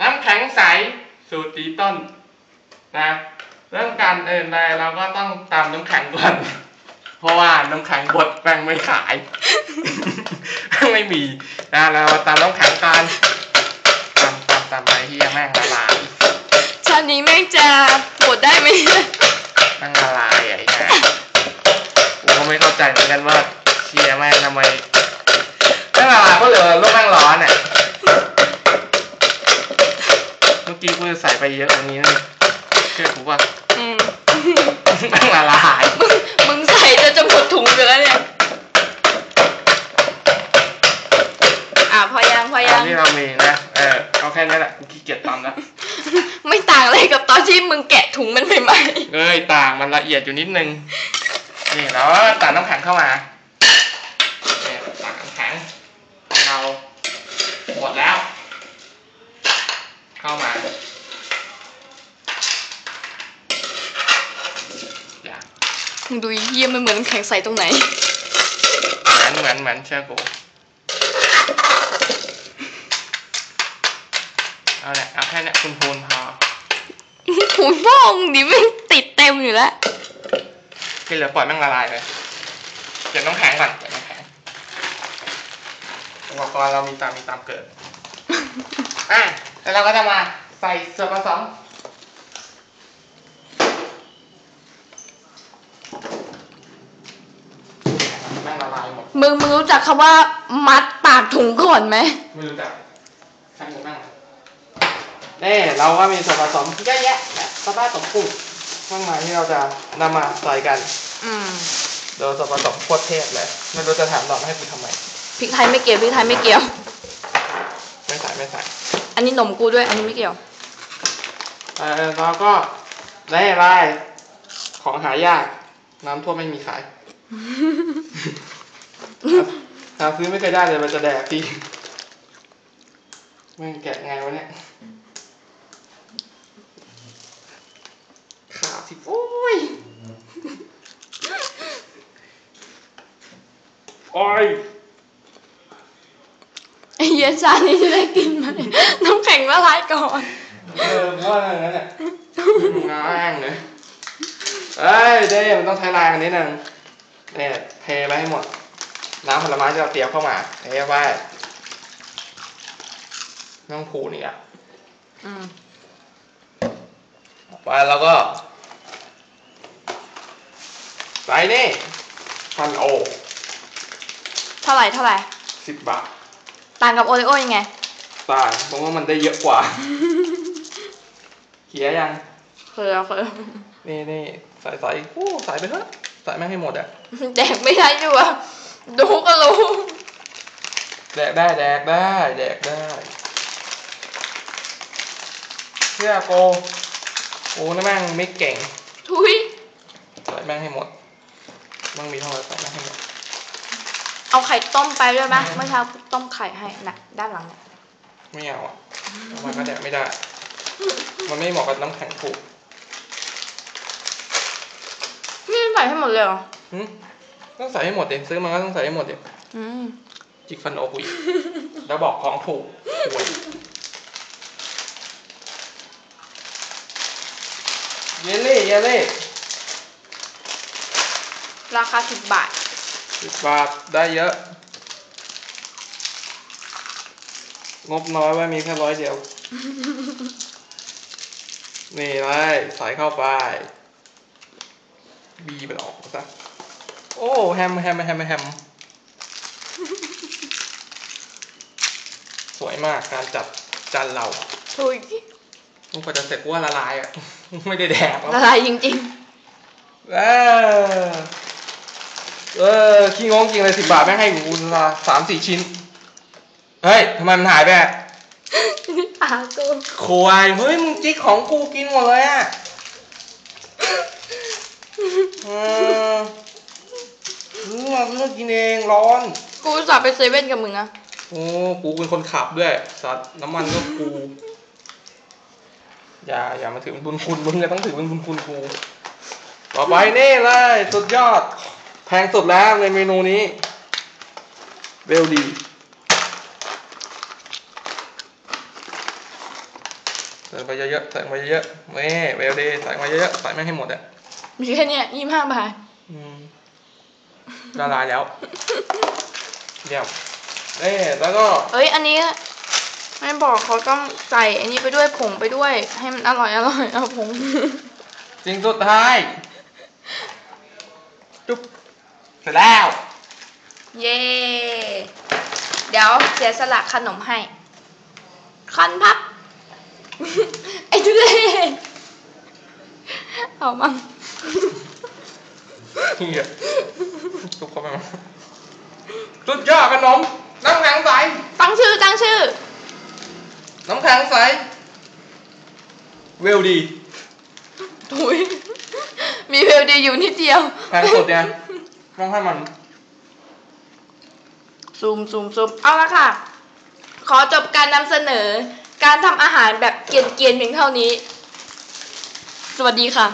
น้ำแข็งใสสูตรตีต้นนะเรื่องการเอินใดเราก็ต้องตามน้ำแข็งก่อน เพราะว่าน้ำแข็งบดแม่งไม่ขาย ไม่มีนะเรามาตามน้ำแข็งกันตามตามตามไปที่แม่งละลายชาตินี้แม่งจะบดได้ไหมเนี่ยแม่งละลายไอ้แห่กูก็ไม่เข้าใจเหมือนกันว่าเชียแม่งทำไมแม่งละลายเพราะเหลือลูกแม่งร้อนเนี่ ยเมื่อกี้กูใส่ไปเยอะกว่านี้นะเชื่อกูว่าอืมแม่งละลายมึงมึงใส่จนจะหมดถุงอยู่แล้วเนี่ย อะพอยังพอตยัอนง ที่เรามีนะเออเอาแค่นี้แหละกูขี้เกียจตำแล้วไม่ต่างอะไรกับตอนที่มึงแกะถุงมันใหม่เอ้ยต่างมันละเอียดอยู่นิดนึงนี่แล้วตัดน้ำแข็งเข้ามาเนี่ยตัดน้ำแข็งของเราหมดแล้ว เข้ามาอย่า ๆมึ งดูไอ้เยี่ยมันเหมือนน้ำแข็งใสตรงไหน เหมือนเหมือนเหมือนเชื่อกูเอาแหละเอาแค่เนี้ยคุณพูนพอถุงพ่อมึงดิไม่งติดเต็มอยู่แล้ว ที่เหลือปล่อยแม่งละลายเลยเก็บน้ำแข็งก่อนเก็บน้ำแข็งอุปกรณ์เรามีตามมีตามเกิด อะแล้วเราก็จะมาใส่ส่วนผสมแม่ง ละลายหมด มึงมึงรู้จักคำว่า มัดปากถุงก่อนไหม ไม่รู้จักช่างหมดแม่งนี่เราก็มีส่วนผสมเยอะแยะนะสบายสมปรุงข้างในที่เราจะนำมาใส่กัน อืมโดยส่วนผสมโคตรเทพเลยไม่รู้จะถามหรอกให้กูทำไม พริกไทยไม่เกี่ยวพริกไทยไม่เกี่ยว ไม่ใส่ไม่ใส่อันนี้นมกูด้วย อันนี้ไม่เกี่ยว เออเราก็ได้ไรของหายาก น้ำท่วมไม่มีขาย หาซื้อไม่เคยได้เลยมันจะแดกพี่แม่งแกะไงวะเนี่ยขาดสิโอ้ยโอ้ยไอ้เหี้ย็นชานี้จะได้กินไหมน้ำแข็งละลายก่อน เออว่าอย่างนั้นเนี่ยน้าแองเลยเอ้ยเด้มันต้องใช้แรงกันนิดนึง เนี่ยเทไปให้หมด น้ำผลไม้ที่เราเตรียมเข้ามาเทไปไม่ต้องผูนี่อะอืมไปแล้วก็ใส่นี่พันโอ เท่าไหร่เท่าไหร่สิบบาท ต่างกับโอริโอยังไง ต่างเพราะว่ามันได้เยอะกว่าเขียยัง เคยเคยนี่นี่ใส่ใส่โอ้ใส่ไปเถอะ ใส่แม่งให้หมดอะแดกไม่ได้ด้วย ดูก็รู้แดกได้แดกได้แดกได้เชื่อโกโอ้นี่แม่งไม่เก่ง ทุยใส่แม่งให้หมดแม่งมีเท่าไหร่ใส่แม่งให้หมด เอาไข่ต้มไปด้วยไหมเมื่อเช้าต้มไข่ให้น่ะด้านหลังเนี่ยไม่เอาอะเอามันก็แดกไม่ได้ มันไม่เหมาะกับน้ำแข็งถูก นี่ ใส่ให้หมดเลยเหรอหึต้องใส่ให้หมดเด็ซื้อมาก็ต้องใส่ให้หมดเด็อืมจิกฟันโอกุยแล้วบอกของถูกหวยเยลลี่เยลลี่ราคาสิบบาทสิบบาทได้เยอะ งบน้อยไว้มีแค่ร้อยเดียว นี่เลยใส่เข้าไป บีมันออกซะ โอ้แฮมแฮมแฮมแฮม สวยมากการจัดจานเราทุยมันกว่าจะเสร็จกูว่าละลายอะ ไม่ได้แดกแล้วละลายจริงเออเออขี้งงจริงเลยสิบบาทแม่งให้กูละสามสี่ชิ้น เฮ้ยทำไมมันหายไปอะๆนี่ปากกูควายเฮ้ยมึงจิกของกูกินหมดเลยอะเออมึงมาเลือกกินเองร้อน กูอุต สาห์ไปเซเว่นกับมึงอะโอ้กูเป็นคนขับด้วยสัตว์น้ำมันก็กู อย่าอย่ามาถือเป็นบุญคุณมึงจะต้องถือเป็นบุญคุณกูต่อไปนี่เลยสุดยอด แพงสุดแล้วในเมนูนี้เวลดีใส่ไปเยอะๆใส่ไปเยอะๆเว้เวลดีใส่มาเยอะๆใส่ไม่งให้หมดอะมีแค่เนี้ยยี่ห้าบาทอืมละลายแล้ว เดี๋ยวเอ้แล้วก็ เอ้ย อันนี้ไม่บอกเขาต้องใส่อันนี้ไปด้วยผงไปด้วย ให้มันอร่อยอร่อยเอาผง สิ่งสุดท้าย จุ๊บเสร็จแล้ว เย้เดี๋ยวเสียสละขนมให้ คอนพับ ไอ้ทุเรศเอามั่งเฮียจุ๊บเข้าไปมา สุดยอดขนมน้ำแข็งใสตั้งชื่อตั้งชื่อ น้ำแข็งใสเวลดีถุยมีเพลดีอยู่นิดเดียวแพงสุดเนี่ยต้องให้มันซูมซูมซูมเอาละค่ะ ขอจบการนำเสนอ การทำอาหารแบบเกรียนๆเพียงเท่านี้ สวัสดีค่ะ